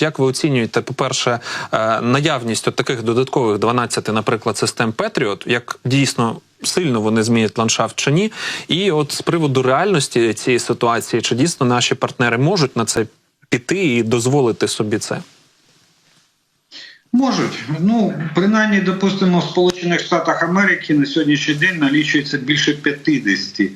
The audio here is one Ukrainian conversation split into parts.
Як ви оцінюєте, по-перше, е, наявність от таких додаткових 12, наприклад, систем Петріот, як дійсно сильно вони змінять ландшафт чи ні? І от з приводу реальності цієї ситуації, чи дійсно наші партнери можуть на це піти і дозволити собі це? Можуть. Ну, принаймні, допустимо, в Сполучених Штатах Америки на сьогоднішній день налічується більше 50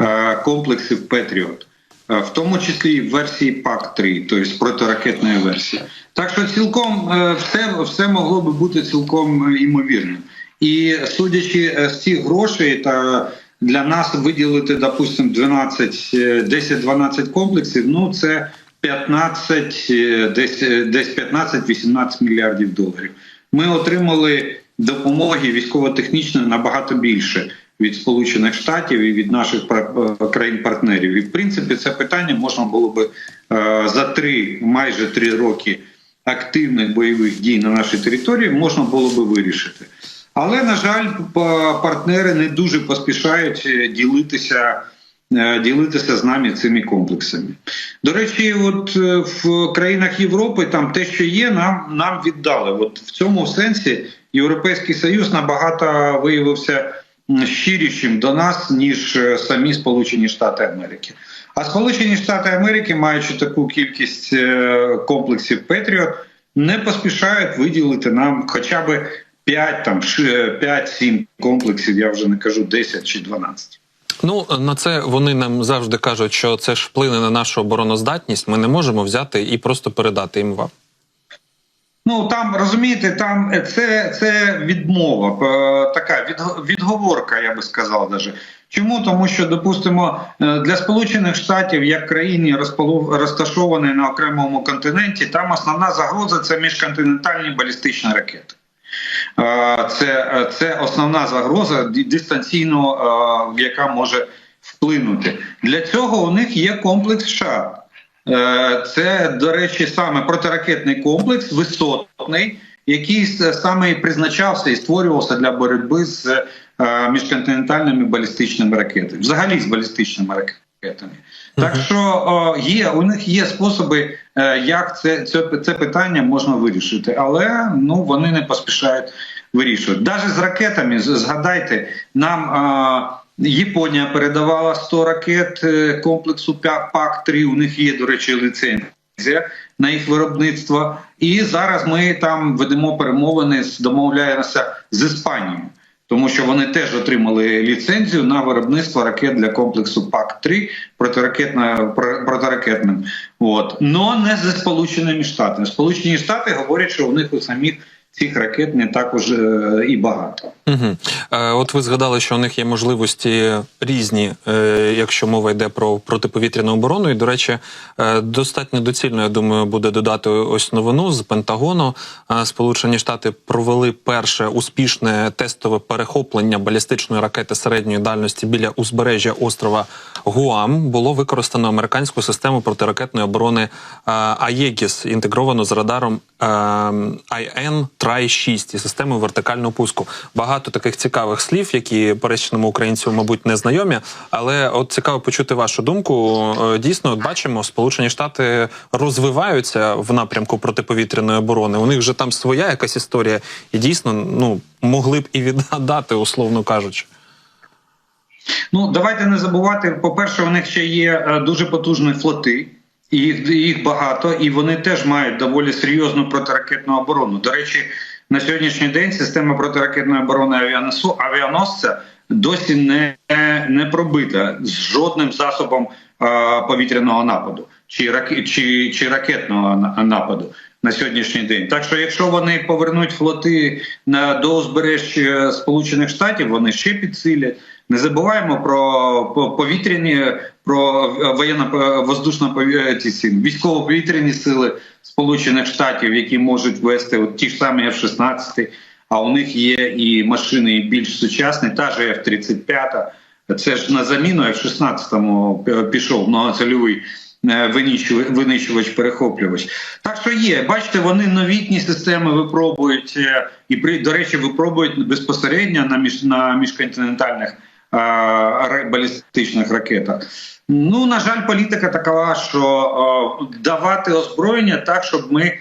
е, комплексів Петріот, в тому числі і в версії ПАК-3, тобто протиракетної версії. Так що цілком е, все, все могло би бути цілком е, імовірним. І судячи е, з цих грошей, та для нас виділити, допустимо, 12, е, 10-12 комплексів, ну це 15, е, десь, е, десь 15-18 мільярдів доларів. Ми отримали допомоги військово-технічної набагато більше від Сполучених Штатів і від наших е, країн-партнерів. І в принципі це питання можна було би е, за три, майже три роки активних бойових дій на нашій території можна було би вирішити. Але на жаль, партнери не дуже поспішають е, ділитися ділитися з нами цими комплексами. До речі, от в країнах Європи там те, що є, нам нам віддали. От в цьому сенсі Європейський Союз набагато виявився щирішим до нас, ніж е, самі Сполучені Штати Америки. А Сполучені Штати Америки, маючи таку кількість е, комплексів Петріот, не поспішають виділити нам хоча б 5 там 5-7 комплексів. Я вже не кажу 10 чи 12. Ну на це вони нам завжди кажуть, що це ж вплине на нашу обороноздатність. Ми не можемо взяти і просто передати їм вам. Ну там розумієте, там це, це відмова, е, така від, відговорка, я би сказав, даже. Чому? Тому що, допустимо, е, для Сполучених Штатів, як розполу- розташованої на окремому континенті, там основна загроза це міжконтинентальні балістичні ракети. Е, Це, це основна загроза дистанційно, е, яка може вплинути. Для цього у них є комплекс США. Е, Це, до речі, саме протиракетний комплекс висотний, який саме і призначався і створювався для боротьби з е, міжконтинентальними балістичними ракетами, взагалі з балістичними ракетами. Так що о, є у них є способи, е, як це, це, це питання можна вирішити, але ну вони не поспішають вирішувати. Навіть з ракетами, згадайте, нам. Японія передавала 100 ракет е, комплексу ПАК-3, у них є, до речі, ліцензія на їх виробництво. І зараз ми там ведемо перемовини, з- домовляємося з Іспанією, тому що вони теж отримали ліцензію на виробництво ракет для комплексу ПАК-3 протиракетно, про- протиракетним. От. Но не зі Сполученими Штатами. Сполучені Штати говорять, що у них у самих цих ракет не так уже і багато. Угу. Е, от ви згадали, що у них є можливості різні, е, якщо мова йде про протиповітряну оборону. І, до речі, е, достатньо доцільно, я думаю, буде додати ось новину з Пентагону. Е, Сполучені Штати провели перше успішне тестове перехоплення балістичної ракети середньої дальності біля узбережжя острова Гуам. Було використано американську систему протиракетної оборони е, АЄГІС, інтегровано з радаром е, IN Трай 6 і системою вертикального пуску. Багато таких цікавих слів, які пересічному українцю, мабуть, не знайомі. Але от цікаво почути вашу думку. Е, Дійсно, от бачимо, Сполучені Штати розвиваються в напрямку протиповітряної оборони. У них вже там своя якась історія, і дійсно ну могли б і віддати, условно кажучи. Ну давайте не забувати. По-перше, у них ще є е, дуже потужні флоти, і їх, багато, і вони теж мають доволі серйозну протиракетну оборону. До речі, на сьогоднішній день система протиракетної оборони авіаносу авіаносця досі не, не пробита з жодним засобом е, повітряного нападу чи, раке- чи, чи ракетного на- нападу. На сьогоднішній день, так що якщо вони повернуть флоти на до узбережжя Сполучених Штатів, вони ще підсилять. Не забуваємо про повітряні, про воєнно воздушно військово-повітряні сили Сполучених Штатів, які можуть вести от ті ж самі F-16, а у них є і машини і більш сучасні, та ж F-35. Це ж на заміну F-16 пішов многоцільовий е, винищувач, перехоплювач. Так що є, бачите, вони новітні системи випробують е, і при до речі, випробують безпосередньо на між на міжконтинентальних балістичних ракетах. Ну, на жаль, політика такова, що давати озброєння так, щоб ми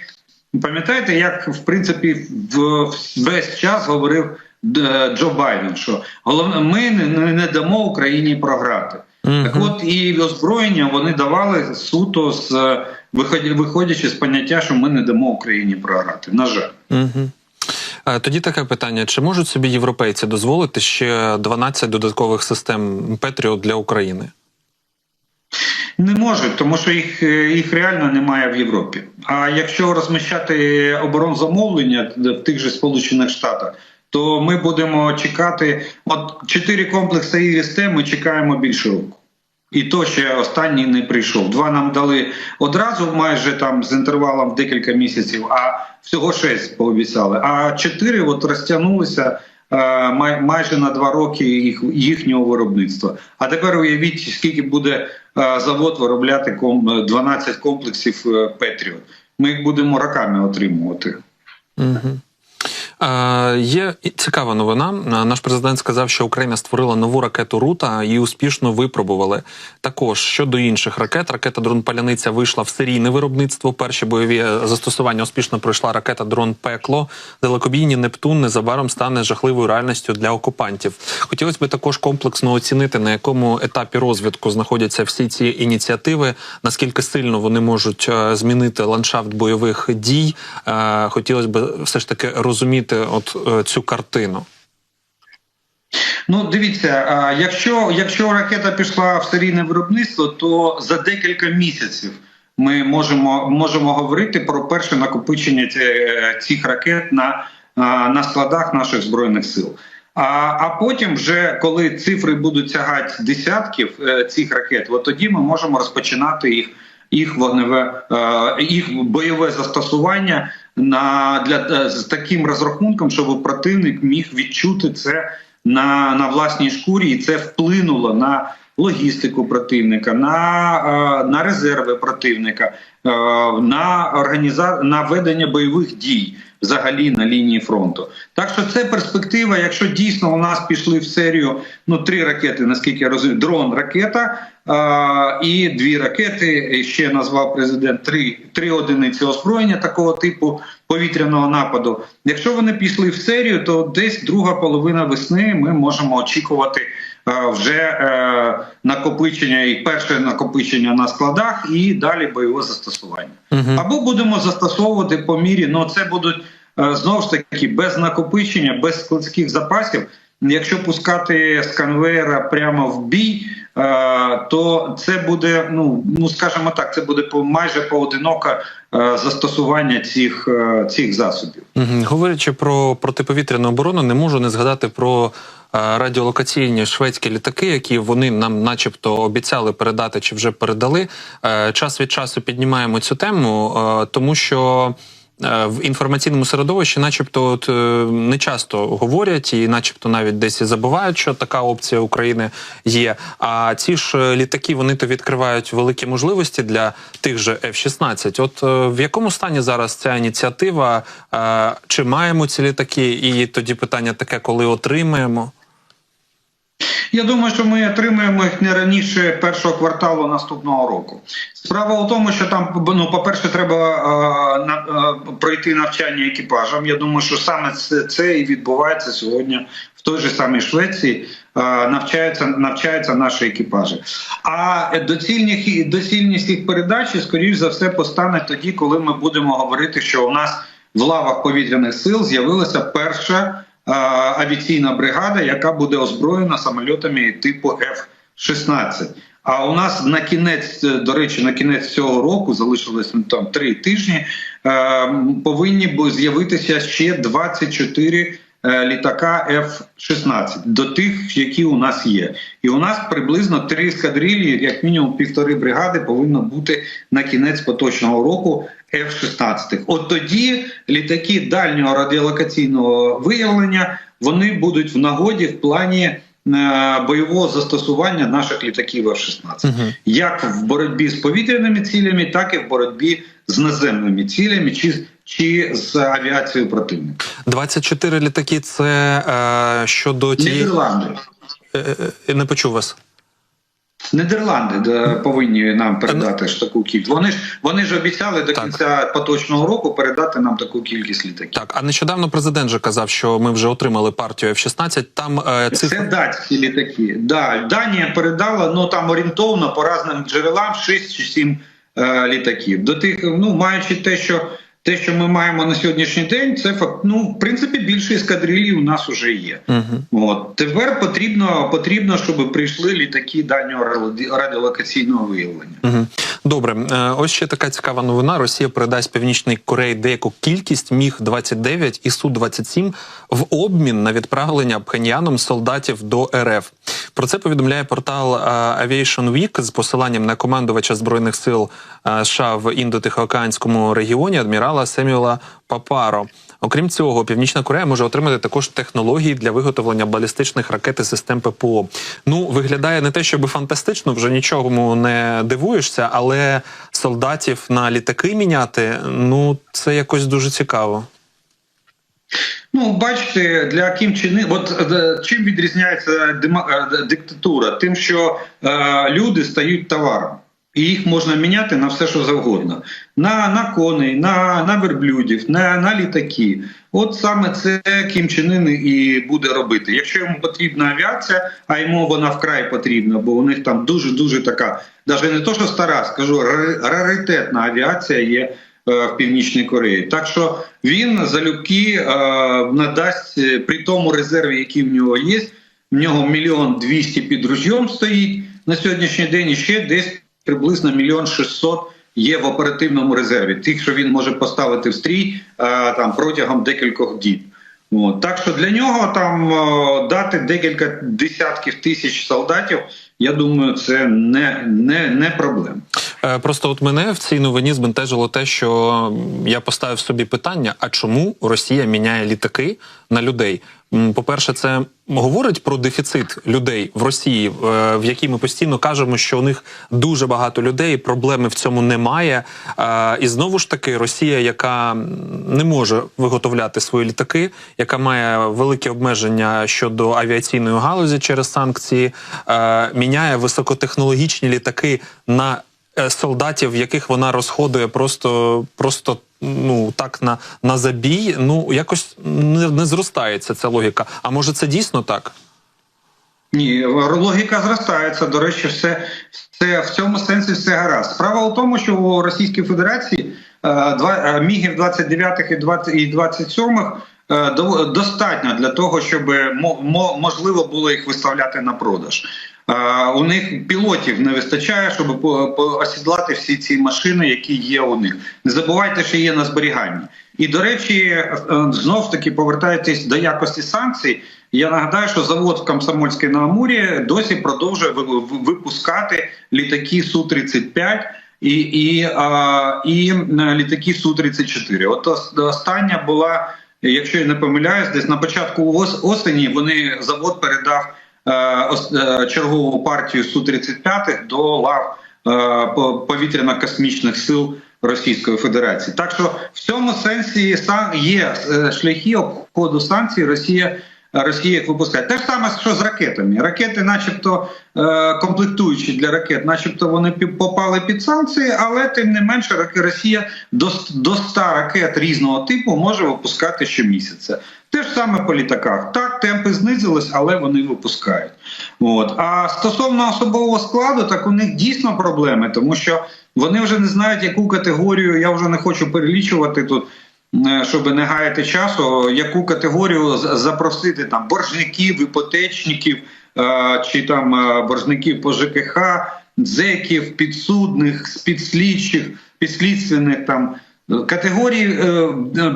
пам'ятаєте, як в принципі в весь час говорив Джо Байден, що головне, ми не, дамо Україні програти. Так от і озброєння вони давали суто з е, виходячи з поняття, що ми не дамо Україні програти. На жаль. Угу. Тоді таке питання: чи можуть собі європейці дозволити ще 12 додаткових систем Петріот для України? Не можуть, тому що їх, е, їх реально немає в Європі. А якщо розміщати оборонзамовлення в тих же Сполучених Штатах, то ми будемо чекати от чотири комплекси ІСТ ми чекаємо більше року. І то ще останній не прийшов. Два нам дали одразу, майже там з інтервалом в декілька місяців, а всього шесть пообіцяли. А чотири от розтягнулися е, майже на два роки їх, їхнього виробництва. А тепер уявіть, скільки буде е, завод виробляти ком- 12 комплексів е, Петріот. Ми їх будемо роками отримувати. Угу. Е, є цікава новина. Е, Наш президент сказав, що Україна створила нову ракету Рута і успішно випробували. Також щодо інших ракет, ракета дрон Паляниця вийшла в серійне виробництво. Перші бойові застосування успішно пройшла ракета дрон Пекло. Далекобійні Нептун незабаром стане жахливою реальністю для окупантів. Хотілося б також комплексно оцінити, на якому етапі розвитку знаходяться всі ці ініціативи, наскільки сильно вони можуть е, змінити ландшафт бойових дій. Е, Хотілося б все ж таки розуміти от е, цю картину. Ну, дивіться, якщо, якщо ракета пішла в серійне виробництво, то за декілька місяців ми можемо, можемо говорити про перше накопичення цих ракет на, на складах наших збройних сил. А, а потім, вже коли цифри будуть сягати десятків е, цих ракет, от тоді ми можемо розпочинати їх. Їх вогневе е, їх бойове застосування на для е, з таким розрахунком, щоб противник міг відчути це на, на власній шкурі, і це вплинуло на логістику противника, на, е, на резерви противника, на організа... на ведення бойових дій взагалі на лінії фронту. Так що це перспектива. Якщо дійсно у нас пішли в серію ну три ракети, наскільки я розумію, дрон, ракета. І дві ракети і ще назвав президент три, три одиниці озброєння такого типу повітряного нападу. Якщо вони пішли в серію, то десь друга половина весни ми можемо очікувати вже е, накопичення і перше накопичення на складах, і далі бойове застосування. Мгм. Або будемо застосовувати по мірі, ну це будуть е, знову ж таки без накопичення, без складських запасів. Якщо пускати з конвейера прямо в бій, то це буде, ну ну скажімо так, це буде майже поодиноке е, застосування цих, е, цих засобів. Говорячи про протиповітряну оборону, не можу не згадати про е, радіолокаційні шведські літаки, які вони нам, начебто, обіцяли передати чи вже передали. Е, Час від часу піднімаємо цю тему, е, тому що. Е, В інформаційному середовищі, начебто, от, е, не часто говорять, і, начебто, навіть десь і забувають, що така опція України є. А ці ж е, літаки вони то відкривають великі можливості для тих же F-16. От в якому стані зараз ця ініціатива? Чи маємо ці літаки? І тоді питання таке, коли отримаємо? Я думаю, що ми отримаємо їх не раніше першого кварталу наступного року. Справа у тому, що там ну, по-перше, треба е, на, е, пройти навчання екіпажам. Я думаю, що саме це, це і відбувається сьогодні в той же самій Швеції. Е, навчаються, навчаються наші екіпажі. А доцільність, доцільність їх передачі, скоріш за все, постане тоді, коли ми будемо говорити, що у нас в лавах повітряних сил з'явилася перша авіаційна бригада, яка буде озброєна самольотами типу F-16. А у нас на кінець, е, до речі, на кінець цього року залишилось ну, там три тижні. Е, повинні з'явитися ще 24 е, літака F-16 до тих, які у нас є. І у нас приблизно три ескадрилі, як мінімум півтори бригади, повинно бути на кінець поточного року F-16. От тоді літаки дальнього радіолокаційного виявлення вони будуть в нагоді в плані е, бойового застосування наших літаків F-16. Мгм. Як в боротьбі з повітряними цілями, так і в боротьбі з наземними цілями чи, чи з авіацією противника. 24 літаки це е, щодо тієї. Нідерланди. Е, е, не почув вас. Нідерланди да, повинні нам передати ж таку кількість. Вони ж вони ж обіцяли до Так. кінця поточного року передати нам таку кількість літаків. Так, а нещодавно президент же казав, що ми вже отримали партію F-16. Там е, Це цифра датські літаки. Да, Данія передала ну там орієнтовно по різним джерелам 6 чи 7 е, літаків. До тих, ну маючи те, що те, що ми маємо на сьогоднішній день, це факт. Ну, в принципі, більше ескадрилій у нас вже є. Угу. От тепер потрібно, потрібно, щоб прийшли літаки дальнього раді- радіолокаційного виявлення. Угу. Добре, Е, ось ще така цікава новина. Росія передасть Північній Кореї деяку кількість міг 29 і су 27 в обмін на відправлення Пхеньяном солдатів до РФ. Про це повідомляє портал е, Aviation Week з посиланням на командувача збройних сил е, США в індотихоокеанському регіоні адмірала Семюела Папаро. Окрім цього, Північна Корея може отримати також технології для виготовлення балістичних ракет і систем ППО. Ну виглядає не те, щоб фантастично, вже нічому не дивуєшся, але солдатів на літаки міняти ну це якось дуже цікаво. Ну, бачите, для Кім Чен Ін- от е, чим відрізняється е, диктатура? Тим, що е, люди стають товаром, і їх можна міняти на все, що завгодно: на, на коней, на, на верблюдів, на, на літаки. От саме це Кім Чен Ін і буде робити. Якщо йому потрібна авіація, а йому вона вкрай потрібна, бо у них там дуже дуже така, навіть не то, що стара, скажу, раритетна авіація є е, в Північній Кореї. Так що він залюбки е, надасть е, при тому резерві, який в нього є. В нього мільйон двісті під ружьом стоїть на сьогоднішній день. І ще десь приблизно мільйон шістсот є в оперативному резерві. Тих, що він може поставити в стрій е, там протягом декількох діб. От. Так що для нього там е, дати декілька десятків тисяч солдатів, я думаю, це не, не, не проблема. Е, Просто от мене в цій новині збентежило те, що я поставив собі питання: а чому Росія міняє літаки на людей? По-перше, це говорить про дефіцит людей в Росії, е, в якій ми постійно кажемо, що у них дуже багато людей, проблеми в цьому немає. Е, І знову ж таки, Росія, яка не може виготовляти свої літаки, яка має великі обмеження щодо авіаційної галузі через санкції, е, міняє високотехнологічні літаки на е, солдатів, яких вона розходує просто, просто ну так на, на забій. Ну якось не, не зростається ця логіка. А може це дійсно так? Ні, логіка зростається. До речі, все, все в цьому сенсі все гаразд. Справа у тому, що у Російській Федерації е, два е, мігів 29 і 20 і 27 е, до- достатньо для того, щоб мо- мо- можливо було їх виставляти на продаж. У них пілотів не вистачає, щоб осідлати всі ці машини, які є у них. Не забувайте, що є на зберіганні. І до речі, е, знов таки повертаючись до якості санкцій. Я нагадаю, що завод в Комсомольській на Амурі досі продовжує ви- ви- випускати літаки су 35 і, і, а, і е, літаки су 34 От остання була, якщо я не помиляюсь, десь на початку осені вони завод передав чергову партію су 35 до лав е, по- повітряно-космічних сил Російської Федерації. Так що в цьому сенсі є е, шляхи обходу санкцій. Росія Росія їх випускає. Те ж саме, що з ракетами. Ракети, начебто, е, комплектуючі для ракет, начебто вони попали під санкції, але тим не менше Росія до 100 ракет різного типу може випускати щомісяця. Те ж саме по літаках. Так, темпи знизились, але вони випускають. От. А стосовно особового складу, так у них дійсно проблеми, тому що вони вже не знають, яку категорію, я вже не хочу перелічувати тут. Е, Щоб не гаяти часу, яку категорію запросити там боржників, іпотечників е, чи там е, боржників по ЖКХ, зеків, підсудних, підслідчих, підслідственних там категорії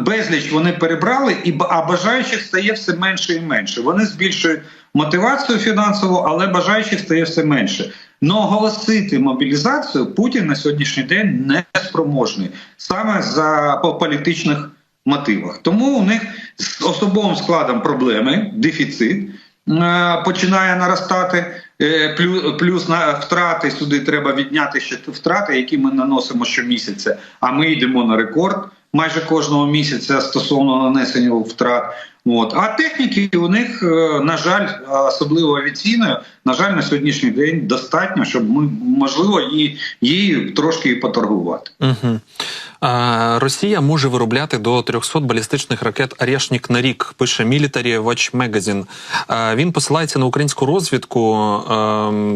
безліч вони перебрали, і а бажаючих стає все менше і менше. Вони збільшують мотивацію фінансову, але бажаючих стає все менше. Но оголосити мобілізацію Путін на сьогоднішній день не спроможний саме за по політичних мотивах. Тому у них з особовим складом проблеми, дефіцит е, починає наростати. Е, плю- Плюс на втрати сюди треба відняти ще втрати, які ми наносимо щомісяця. А ми йдемо на рекорд. Майже кожного місяця стосовно нанесення втрат. От а техніки у них е, на жаль, особливо авіаційної, на жаль, на сьогоднішній день достатньо, щоб ми можливо її, трошки поторгувати. Угу. Росія може виробляти до 300 балістичних ракет «Арєшнік» на рік, пише Military Watch Magazine. Він посилається на українську розвідку,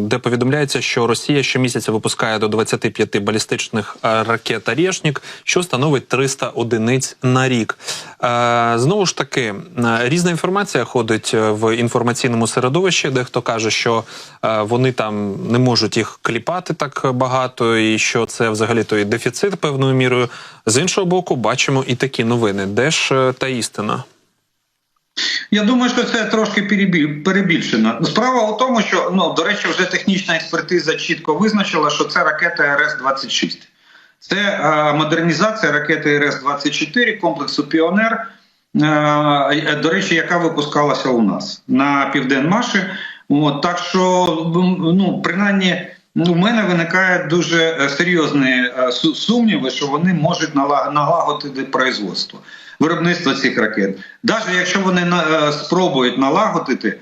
де повідомляється, що Росія щомісяця випускає до 25 балістичних ракет «Арєшнік», що становить 300 одиниць на рік. Знову ж таки, різна інформація ходить е, в інформаційному середовищі. Дехто каже, що е, вони там не можуть їх кліпати так багато, і що це взагалі той дефіцит певною мірою. З іншого боку, бачимо і такі новини. Де ж е, та істина? Я думаю, що це трошки перебільшено. Справа у тому, що ну до речі, вже технічна експертиза чітко визначила, що це ракета РС-26. Це е, модернізація ракети РС-24 комплексу Піонер. е, До речі, яка випускалася у нас на Південмаші. От так що ну принаймні. У мене виникає дуже е, серйозні е, сумніви, що вони можуть нала- налагодити производство, виробництво цих ракет. Навіть якщо вони е, спробують налагодити,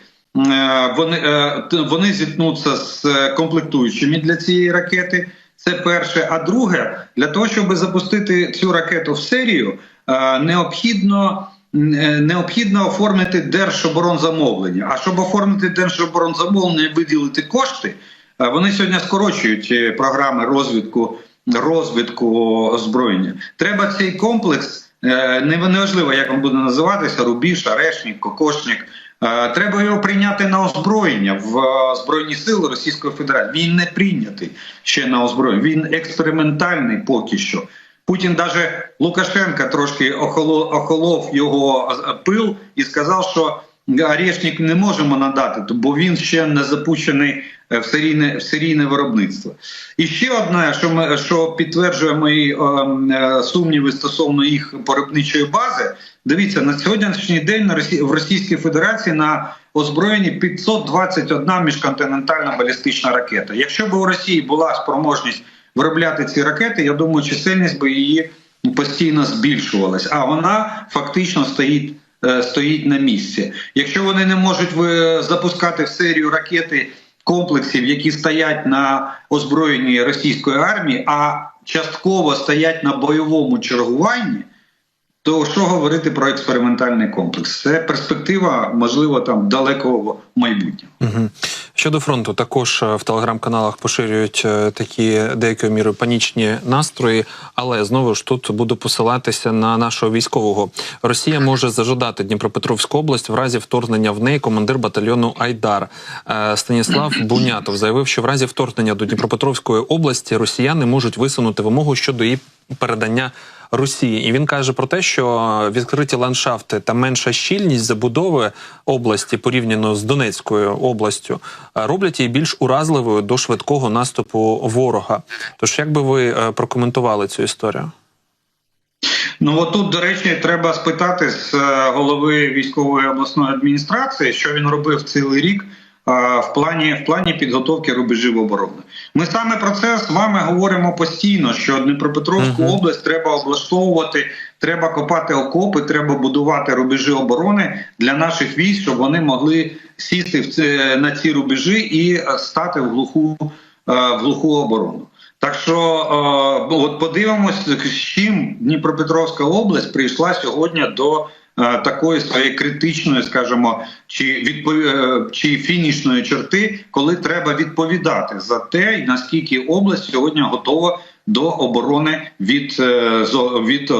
вони, вони зіткнуться з комплектуючими для цієї ракети. Це перше. А друге, для того, щоб запустити цю ракету в серію, необхідно. Необхідно оформити держоборонзамовлення. А щоб оформити держоборонзамовлення і виділити кошти, Вони сьогодні скорочують е, програми розвитку розвитку озброєння. Треба цей комплекс, е, неважливо, як він буде називатися: Рубіж, Арешник, Кокошник. е, Треба його прийняти на озброєння в е, Збройні Сили Російської Федерації. Він не прийнятий ще на озброєння. Він експериментальний поки що. Путін даже Лукашенка трошки охолов, його е, пил і сказав, що Орешник не можемо надати, бо він ще не запущений е, в серійне в серійне виробництво. І ще одне, що ми що підтверджує мої е, е, сумніви стосовно їх виробничої бази. Дивіться на сьогоднішній день на Росі... в Російській Федерації на озброєнні 521 міжконтинентальна балістична ракета. Якщо б у Росії була спроможність виробляти ці ракети, я думаю, чисельність би її постійно збільшувалась, а вона фактично стоїть. Е, Стоїть на місці. Якщо вони не можуть ви- запускати в серію ракети комплексів, які стоять на озброєнні російської армії, а частково стоять на бойовому чергуванні, то що говорити про експериментальний комплекс? Це перспектива, можливо, там далекого майбутнього. Угу. Щодо фронту, також е, в телеграм-каналах поширюють е, такі деякою мірою панічні настрої, але знову ж тут буду посилатися на нашого військового. Росія може зажадати Дніпропетровську область в разі вторгнення в неї командир батальйону Айдар Е, Станіслав Бунятов заявив, що в разі вторгнення до Дніпропетровської області росіяни можуть висунути вимогу щодо її передання. Росії, і він каже про те, що відкриті ландшафти та менша щільність забудови області порівняно з Донецькою областю е, роблять її більш уразливою до швидкого наступу ворога. Тож, як би ви е, прокоментували цю історію? Ну от тут, до речі, треба спитати з е, голови військової обласної адміністрації, що він робив цілий рік. В плані в плані підготовки рубежів оборони, ми саме про це з вами говоримо постійно. Що Дніпропетровську Мгм. область треба облаштовувати, треба копати окопи, треба будувати рубежі оборони для наших військ, щоб вони могли сісти в це на ці рубежі і е, стати в глуху е, в глуху оборону. Так що е, от подивимось, з чим Дніпропетровська область прийшла сьогодні до такої своєї критичної, скажімо, чи відпов... е, чи фінішної черти, коли треба відповідати за те, наскільки область сьогодні готова до оборони від, е, від е,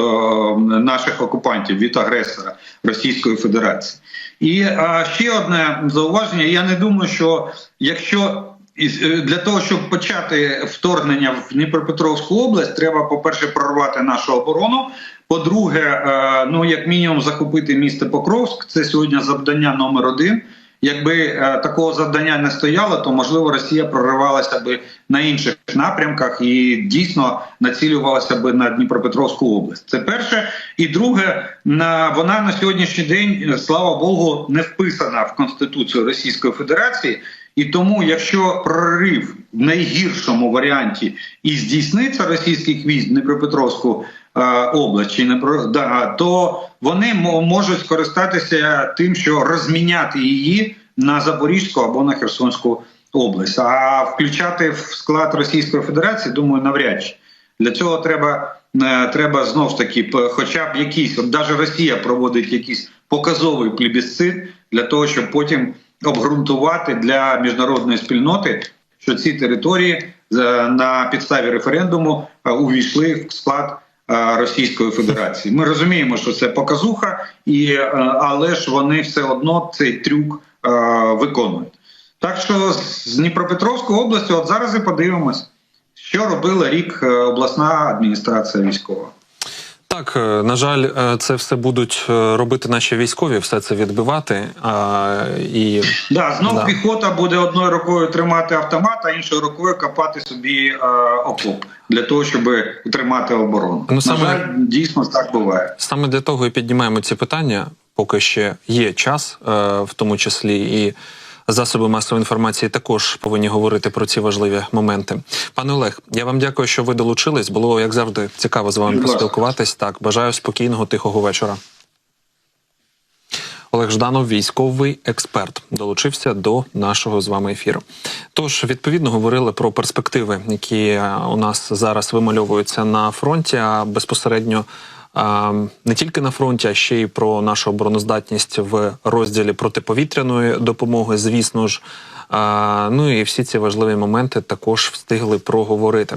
наших окупантів, від агресора Російської Федерації. І е, ще одне зауваження: я не думаю, що якщо е, для того, щоб почати вторгнення в Дніпропетровську область, треба, по-перше, прорвати нашу оборону. По-друге, е, ну як мінімум захопити місто Покровськ. Це сьогодні завдання номер один. Якби е, такого завдання не стояло, то можливо Росія проривалася би на інших напрямках і дійсно націлювалася би на Дніпропетровську область. Це перше. І друге, на вона на сьогоднішній день, слава Богу, не вписана в Конституцію Російської Федерації. І тому, якщо прорив в найгіршому варіанті і здійсниться російських військ в Дніпропетровську е, область, чи не про да, то вони мо- можуть скористатися тим, що розміняти її на Запорізьку або на Херсонську область. А включати в склад Російської Федерації, думаю, навряд чи. Для цього треба, е, треба знов ж таки, хоча б якийсь, от навіть Росія проводить якийсь показовий плебісцит для того, щоб потім обґрунтувати для міжнародної спільноти, що ці території е, на підставі референдуму е, увійшли в склад е, Російської Федерації. Ми розуміємо, що це показуха, і, але ж вони все одно цей трюк виконують. Так що з Дніпропетровської області, от зараз і подивимось, що робила рік обласна адміністрація військова. Так, е, на жаль, е, це все будуть е, робити наші військові, все це відбивати. А, і Да, знов Да. піхота буде одною рукою тримати автомат, а іншою рукою копати собі е, окоп для того, щоб утримати оборону. Ну, На саме- жаль, дійсно так буває. саме для того і піднімаємо ці питання, поки ще є час, е, в тому числі і. Засоби масової інформації також повинні говорити про ці важливі моменти. Пане Олег, я вам дякую, що ви долучились. Було як завжди цікаво з вами поспілкуватись. Так, бажаю спокійного, тихого вечора. Олег Жданов, військовий експерт, долучився до нашого з вами ефіру. Тож, відповідно, говорили про перспективи, які е, у нас зараз вимальовуються на фронті, а безпосередньо не тільки на фронті, а ще й про нашу обороноздатність в розділі протиповітряної допомоги, звісно ж. Ну і всі ці важливі моменти також встигли проговорити.